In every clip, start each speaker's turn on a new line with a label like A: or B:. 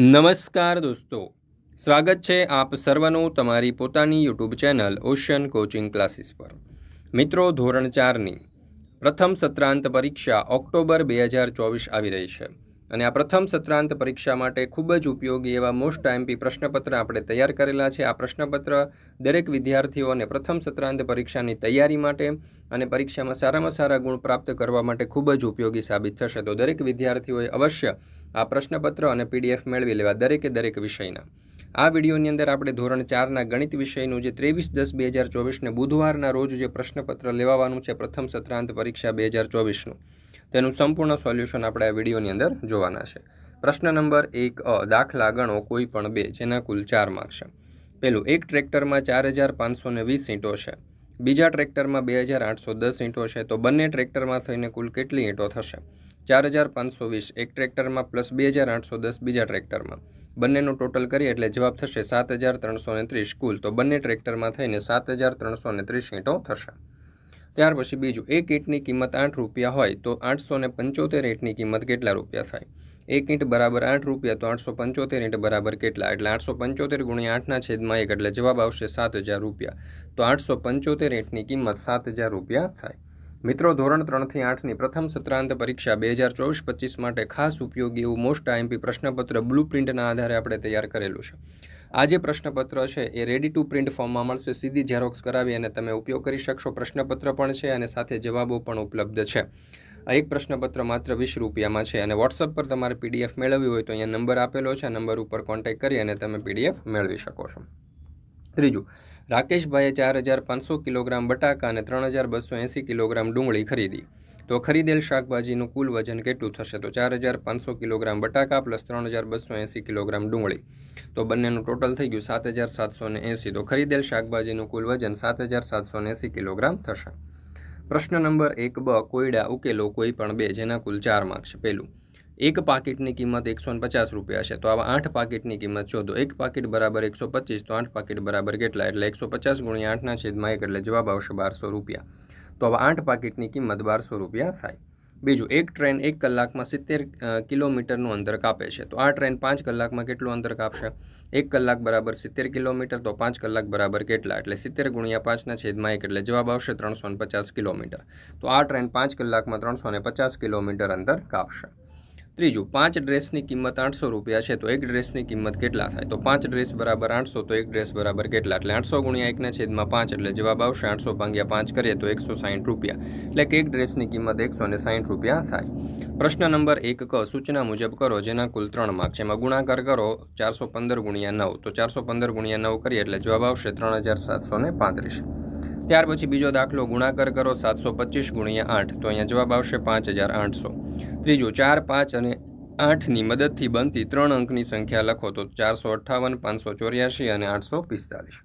A: નમસ્કાર દોસ્તો. સ્વાગત છે આપ સર્વનું તમારી પોતાની YouTube channel ocean coaching classes પર. મિત્રો, ધોરણ ચારની પ્રથમ સત્રાંત પરીક્ષા ઓક્ટોબર બે હજાર ચોવીસ આવી રહી છે. અને આ પ્રથમ સત્રાંત પરીક્ષા માટે ખૂબ જ ઉપયોગી એવા મોસ્ટ આઈએમપી પ્રશ્નપત્ર આપણે તૈયાર કરેલા છે. આ પ્રશ્નપત્ર દરેક વિદ્યાર્થીઓને પ્રથમ સત્રાંત પરીક્ષાની તૈયારી માટે અને પરીક્ષામાં સારામાં સારા ગુણ પ્રાપ્ત કરવા માટે ખૂબ જ ઉપયોગી સાબિત થશે. તો દરેક વિદ્યાર્થીઓએ અવશ્ય આ પ્રશ્નપત્ર અને પીડીએફ મેળવી લેવા દરેકે દરેક વિષયના. આ વિડીયોની અંદર આપણે ધોરણ ચારના ગણિત વિષયનું જે ત્રેવીસ દસ બે હજાર ચોવીસને બુધવારના રોજ જે પ્રશ્નપત્ર લેવાનું છે પ્રથમ સત્રાંત પરીક્ષા બે હજાર ચોવીસનું, તેનું સંપૂર્ણ સોલ્યુશન આપણે આ વિડીયોની અંદર જોવાના છે. પ્રશ્ન નંબર એક, અ, દાખલા ગણો કોઈ પણ બે, જેના કુલ ચાર માર્ક છે. પેલું, એક ટ્રેક્ટરમાં ચાર હજાર પાંચસો ને વીસ ઈંટો છે. બીજા ટ્રેક્ટરમાં બે હજાર આઠસો દસ ઈંટો છે, તો બંને ટ્રેક્ટરમાં થઈને કુલ કેટલી ઈંટો થશે? ચાર હજાર પાંચસો વીસ. એક ટ્રેક્ટરમાં પ્લસ બે હજાર આઠસો દસ, બીજા ટ્રેક્ટરમાં. બંનેનું ટોટલ કરીએ એટલે જવાબ થશે સાત હજાર ત્રણસો ને ત્રીસ કુલ. તો બંને ટ્રેક્ટરમાં થઈને સાત હજાર ત્રણસો ને ત્રીસ ઈંટો થશે. ત્યાર પછી બીજું, એક ઈંટની કિંમત આઠ રૂપિયા હોય તો આઠસો ને પંચોતેર ઈંટની કિંમત કેટલા રૂપિયા થાય? એક ઈંટ બરાબર આઠ રૂપિયા તો આઠસો પંચોતેર ઈંટ બરાબર કેટલા? એટલે આઠસો પંચોતેર ગુણ્યા આઠના છેદમાં એક, એટલે જવાબ આવશે સાત હજાર રૂપિયા. તો આઠસો પંચોતેર ઈંટની કિંમત સાત હજાર રૂપિયા થાય. મિત્રો, ધોરણ ત્રણથી આઠની પ્રથમ સત્રાંત પરીક્ષા બે હજાર ચોવીસ પચીસ માટે ખાસ ઉપયોગી એવું મોસ્ટ આઈએમપી પ્રશ્નપત્ર બ્લુ પ્રિન્ટના આધારે આપણે તૈયાર કરેલું છે. આ જે પ્રશ્નપત્ર છે, એ રેડી ટુ પ્રિન્ટ ફોર્મમાં મળશે, સીધી ઝેરોક્સ કરાવી અને તમે ઉપયોગ કરી શકશો. પ્રશ્નપત્ર પણ છે અને સાથે જવાબો પણ ઉપલબ્ધ છે. આ એક પ્રશ્નપત્ર માત્ર વીસ રૂપિયામાં છે અને વોટ્સઅપ પર તમારે પીડીએફ મેળવવી હોય તો અહીંયા નંબર આપેલો છે. નંબર ઉપર કોન્ટેક્ટ કરી અને તમે પીડીએફ મેળવી શકો છો. ત્રીજું રાકેશભાઈએ ચાર હજાર પાંચસો કિલોગ્રામ બટાકા અને ત્રણ હજાર બસો એંસી કિલોગ્રામ ડુંગળી ખરીદી. તો ખરીદેલ શાકભાજીનું કુલ વજન કેટલું થશે? તો ચાર હજાર પાંચસો કિલોગ્રામ બટાકા પ્લસ ત્રણ હજાર બસો એંસી કિલોગ્રામ ડુંગળી. તો બંનેનું ટોટલ થઈ ગયું સાત હજાર સાતસો ને એંસી. તો ખરીદેલ શાકભાજીનું કુલ વજન સાત હજાર સાતસો ને એંસી કિલોગ્રામ થશે. પ્રશ્ન નંબર એક બ કોયડા ઉકેલો કોઈ પણ બે, જેના કુલ ચાર માર્ક છે પહેલું એક પાકીટની કિંમત એકસો પચાસ રૂપિયા છે. તો આવા આઠ પાકીટની કિંમત શોધો. એક પાકીટ બરાબર એકસો પચીસ, તો આઠ પાકીટ બરાબર કેટલા? એટલે એકસો પચાસ ગુણ્યા આઠના છેદમાં એક, એટલે જવાબ આવશે બારસો રૂપિયા. તો આવા આઠ પાકીટની કિંમત બારસો રૂપિયા થાય. બીજું, એક ટ્રેન એક કલાકમાં સિત્તેર કિલોમીટરનું અંતર કાપે છે. તો આ ટ્રેન પાંચ કલાકમાં કેટલું અંતર કાપશે? એક કલાક બરાબર સિત્તેર કિલોમીટર, તો પાંચ કલાક બરાબર કેટલા? એટલે સિત્તેર ગુણ્યા પાંચના છેદમાં એક, એટલે જવાબ આવશે ત્રણસો પચાસ કિલોમીટર. તો આ ટ્રેન પાંચ કલાકમાં ત્રણસો પચાસ કિલોમીટર અંતર કાપશે. ત્રીજું, પાંચ ડ્રેસની કિંમત આઠસો રૂપિયા છે, તો એક ડ્રેસની કિંમત કેટલા થાય? તો પાંચ ડ્રેસ બરાબર આઠસો, તો એક ડ્રેસ બરાબર કેટલા? એટલે આઠસો ગુણ્યા એકના છેદમાં પાંચ, એટલે જવાબ આવશે આઠસો ભાગ્યા પાંચ કરીએ તો એકસો સાઠ રૂપિયા. એટલે કે એક ડ્રેસની કિંમત એકસો ને સાઠ રૂપિયા થાય. પ્રશ્ન નંબર એક, ક, સૂચના મુજબ કરો જેના કુલ ત્રણ માર્ક છે. એમાં ગુણાકાર કરો ચારસો પંદર ગુણ્યા નવ, તો ચારસો પંદર ગુણ્યા નવ કરીએ એટલે જવાબ આવશે ત્રણ હજાર સાતસો ને પાંત્રીસ. ત્યાર પછી બીજો દાખલો ગુણાકાર કરો સાતસો પચીસ ગુણ્યા આઠ. તો અહીંયા જવાબ આવશે પાંચ હજાર આઠસો. ત્રીજો ચાર, પાંચ અને આઠની મદદથી બનતી ત્રણ અંકની સંખ્યા લખો તો ચારસો અઠ્ઠાવન, પાંચસો ચોર્યાસી અને આઠસો પિસ્તાલીસ.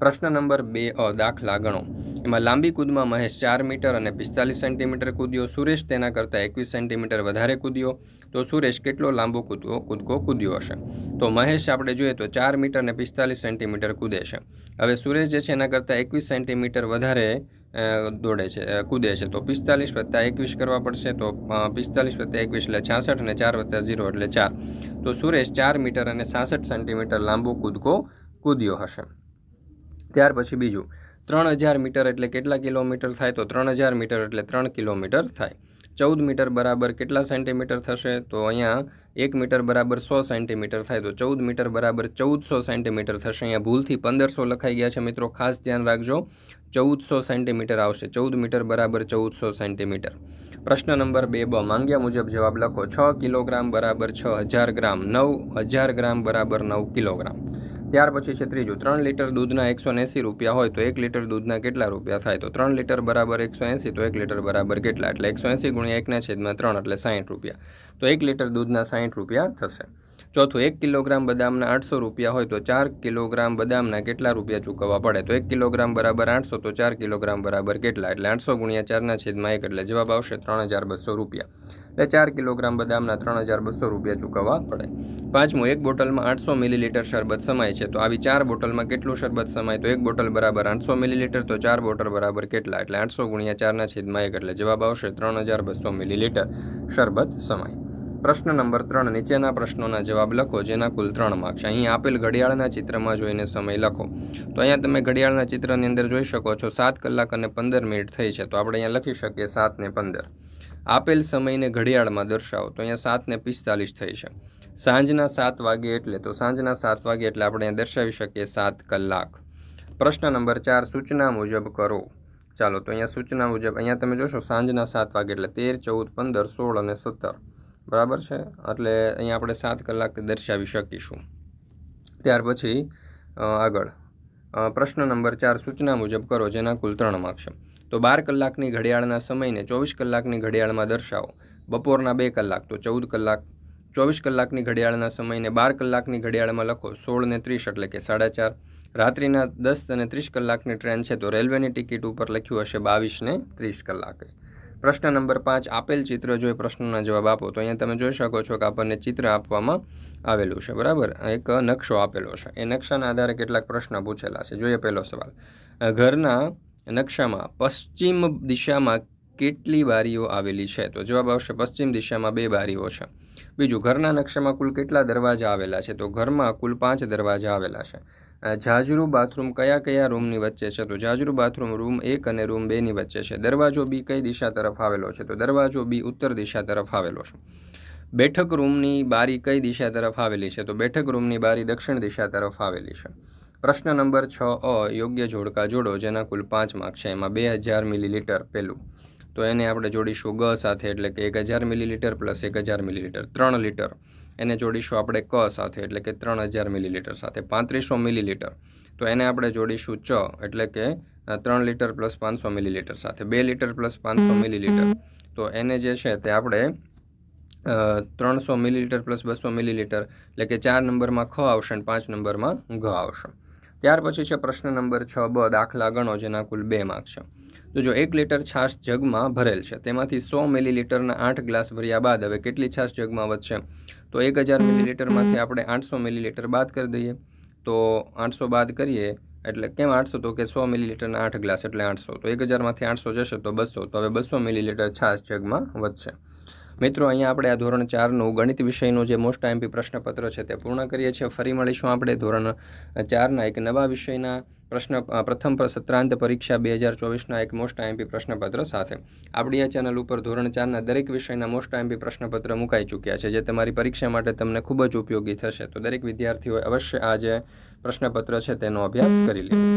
A: પ્રશ્ન નંબર બે, અ, દાખલા ગણો. એમાં લાંબી કૂદમાં મહેશ ચાર મીટર અને પિસ્તાલીસ સેન્ટીમીટર કૂદ્યો. સુરેશ તેના કરતાં એકવીસ સેન્ટીમીટર વધારે કૂદ્યો. તો સુરેશ કેટલો લાંબો કૂદકો કૂદકો કૂદ્યો હશે? તો મહેશ આપણે જોઈએ તો ચાર મીટર અને પિસ્તાલીસ સેન્ટીમીટર કૂદે છે. હવે સુરેશ જે છે એના કરતાં એકવીસ સેન્ટીમીટર વધારે દોડે છે કૂદે છે. તો પિસ્તાલીસ વત્તા એકવીસ કરવા પડશે. તો પિસ્તાલીસ વત્તા એકવીસ એટલે છાસઠ અને ચાર વત્તા ઝીરો એટલે ચાર. તો સુરેશ ચાર મીટર અને છાસઠ સેન્ટીમીટર લાંબો કૂદકો કૂદ્યો હશે. ત્યાર પછી બીજું, ત્રણ હજાર મીટર એટલે કેટલા કિલોમીટર થાય? તો ત્રણ હજાર મીટર એટલે ત્રણ કિલોમીટર થાય. ચૌદ મીટર બરાબર કેટલા સેન્ટીમીટર થશે? તો અહીંયા એક મીટર બરાબર સો સેન્ટીમીટર થાય. તો ચૌદ મીટર બરાબર ચૌદસો સેન્ટીમીટર થશે. અહીંયા ભૂલથી પંદરસો લખાઈ ગયા છે મિત્રો. ખાસ ધ્યાન રાખજો. ચૌદસો સેન્ટીમીટર આવશે. ચૌદ મીટર બરાબર ચૌદસો સેન્ટીમીટર. પ્રશ્ન નંબર બે, બ, માંગ્યા મુજબ જવાબ લખો. છ કિલોગ્રામ બરાબર છ હજાર ગ્રામ. નવ હજાર ગ્રામ બરાબર નવ કિલોગ્રામ. ત્યાર પછી છે ત્રીજું, ત્રણ લીટર દૂધના એકસો એંસી રૂપિયા હોય તો એક લીટર દૂધના કેટલા રૂપિયા થાય? તો ત્રણ લીટર બરાબર એકસો એંસી, તો એક લીટર બરાબર કેટલા? એટલે એકસો એંસી ગુણ્યા એકના છેદમાં ત્રણ, એટલે સાઠ રૂપિયા. તો એક લીટર દૂધના સાઠ રૂપિયા થશે. ચોથું, એક કિલોગ્રામ બદામના આઠસો રૂપિયા હોય તો ચાર કિલોગ્રામ બદામના કેટલા રૂપિયા ચૂકવવા પડે? તો એક કિલોગ્રામ બરાબર આઠસો, તો ચાર કિલોગ્રામ બરાબર કેટલા? એટલે આઠસો ગુણ્યા ચારના છેદમાં એક, એટલે જવાબ આવશે ત્રણ હજાર બસો રૂપિયા. એટલે ચાર કિલોગ્રામ બદામના ત્રણ હજાર બસો રૂપિયા ચૂકવવા પડે. પાંચમું, એક બોટલમાં આઠસો મિલીલીટર શરબત સમાય છે. તો આવી ચાર બોટલમાં કેટલું શરબત સમાય? તો એક બોટલ બરાબર આઠસો મિલીલીટર, તો ચાર બોટલ બરાબર કેટલા? એટલે આઠસો ગુણ્યા ચારના છેદમાં એક, એટલે જવાબ આવશે ત્રણ હજાર બસો મિલીલીટર શરબત સમાય. પ્રશ્ન નંબર ત્રણ, નીચેના પ્રશ્નોના જવાબ લખો, જેના કુલ ત્રણ માર્ક્સ અહીં આપેલ ઘડિયાળના ચિત્રમાં જોઈને સમય લખો. તો અહીંયા તમે ઘડિયાળના ચિત્રની અંદર જોઈ શકો છો, સાત કલાક અને પંદર મિનિટ થઈ છે. તો આપણે અહીંયા લખી શકીએ સાત ને પંદર. આપેલ સમયને ઘડિયાળમાં દર્શાવો. તો અહીંયા સાત ને પિસ્તાલીસ થઈ છે. સાંજના સાત વાગે એટલે, તો સાંજના સાત વાગે એટલે આપણે અહીંયા દર્શાવી શકીએ સાત કલાક. પ્રશ્ન નંબર ચાર, સૂચના મુજબ કરો. ચાલો, તો અહીંયા સૂચના મુજબ, અહીંયા તમે જોશો સાંજના સાત વાગે એટલે તેર, ચૌદ, પંદર, સોળ અને સત્તર. બરાબર છે? એટલે અહીંયા આપણે સાત કલાક દર્શાવી શકીશું. ત્યાર પછી આગળ. પ્રશ્ન નંબર ચાર સૂચના મુજબ કરો જેના કુલ ત્રણ માર્ક્સ તો બાર કલાકની ઘડિયાળના સમયને ચોવીસ કલાકની ઘડિયાળમાં દર્શાવો. બપોરના બે કલાક, તો ચૌદ કલાક. ચોવીસ કલાકની ઘડિયાળના સમયને બાર કલાકની ઘડિયાળમાં લખો સોળ ને ત્રીસ એટલે કે સાડા ચાર. રાત્રિના દસ અને ત્રીસ કલાકની ટ્રેન છે, તો રેલવેની ટિકિટ ઉપર લખ્યું હશે બાવીસ ને ત્રીસ કલાકે. પ્રશ્ન નંબર પાંચ, આપેલ ચિત્ર જોઈ પ્રશ્નના જવાબ આપો, તો અહીંયા તમે જોઈ શકો છો કે આપણને ચિત્ર આપવામાં આવેલું છે, બરાબર? એક નકશો આપેલો છે. એ નકશાના આધારે કેટલાક પ્રશ્ન પૂછેલા છે. જોઈએ પહેલો સવાલ. ઘરના નકશામાં પશ્ચિમ દિશામાં કેટલી બારીઓ આવેલી છે? તો જવાબ આવશે પશ્ચિમ દિશામાં બે બારીઓ છે. બીજું, ઘરના નકશામાં કુલ કેટલા દરવાજા આવેલા છે? તો ઘરમાં કુલ પાંચ દરવાજા આવેલા છે. જાજરૂ બાથરૂમ કયા કયા રૂમની વચ્ચે છે? તો જાજરૂ બાથરૂમ રૂમ એક અને રૂમ બેની વચ્ચે છે. દરવાજો બી કઈ દિશા તરફ આવેલો છે? તો દરવાજો બી ઉત્તર દિશા તરફ આવેલો છે. બેઠક રૂમની બારી કઈ દિશા તરફ આવેલી છે? તો બેઠક રૂમની બારી દક્ષિણ દિશા તરફ આવેલી છે. પ્રશ્ન નંબર છ, અ, યોગ્ય જોડકા જોડો, જેના કુલ પાંચ માર્ક છે. એમાં બે હજાર મિલીલીટર પહેલું તો એને આપણે જોડીશું ગ સાથે, એટલે કે એક હજાર મિલીલીટર પ્લસ એક હજાર મિલીલીટર. ત્રણ લીટર. એને જોડીશું આપણે ક સાથે, એટલે કે ત્રણ હજાર મિલીલીટર સાથે, પાંત્રીસો મિલીલીટર. તો એને આપણે જોડીશું ચ, એટલે કે ત્રણ લીટર પ્લસ પાંચસો મિલીલીટર સાથે. બે લીટર પ્લસ પાંચસો મિલીલીટર. તો એને જે છે તે આપણે ત્રણસો મિલીલીટર પ્લસ બસો મિલીલીટર, એટલે કે ચાર નંબરમાં ખ આવશે અને પાંચ નંબરમાં ઘ આવશે. ત્યાર પછી છે પ્રશ્ન નંબર છ, બ, દાખલા ગણો જેના કુલ બે માર્ક છે. તો જો એક લીટર છાશ જગમાં ભરેલ છે, તેમાંથી સો મિલીલીટરના આઠ ગ્લાસ ભર્યા બાદ હવે કેટલી છાશ જગમાં વધશે? તો એક હજાર મિલીલીટરમાંથી આપણે આઠસો મિલીલીટર બાદ કરી દઈએ. તો આઠસો બાદ કરીએ, એટલે કેમ આઠસો? તો કે સો મિલીલીટરના આઠ ગ્લાસ એટલે આઠસો. તો એક હજારમાંથી આઠસો જશે તો બસો. તો હવે બસો મિલીલીટર છાશ જગમાં વધશે. મિત્રો, અહીંયા આપણે આ ધોરણ ચારનું ગણિત વિષયનું જે મોસ્ટ આઈમ્પી પ્રશ્નપત્ર છે તે પૂર્ણ કરીએ છીએ. ફરી મળીશું આપણે ધોરણ ચારના એક નવા વિષયના પ્રશ્ન પ્રથમ સત્રાંત પરીક્ષા બે હજાર ચોવીસના એક મોસ્ટ આઈમ્પી પ્રશ્નપત્ર સાથે. આપણી આ ચેનલ ઉપર ધોરણ ચારના દરેક વિષયના મોસ્ટ આઈમ્પી પ્રશ્નપત્ર મુકાઈ ચૂક્યા છે, જે તમારી પરીક્ષા માટે તમને ખૂબ જ ઉપયોગી થશે. તો દરેક વિદ્યાર્થીઓએ અવશ્ય આ જે પ્રશ્નપત્ર છે તેનો અભ્યાસ કરી લેવો.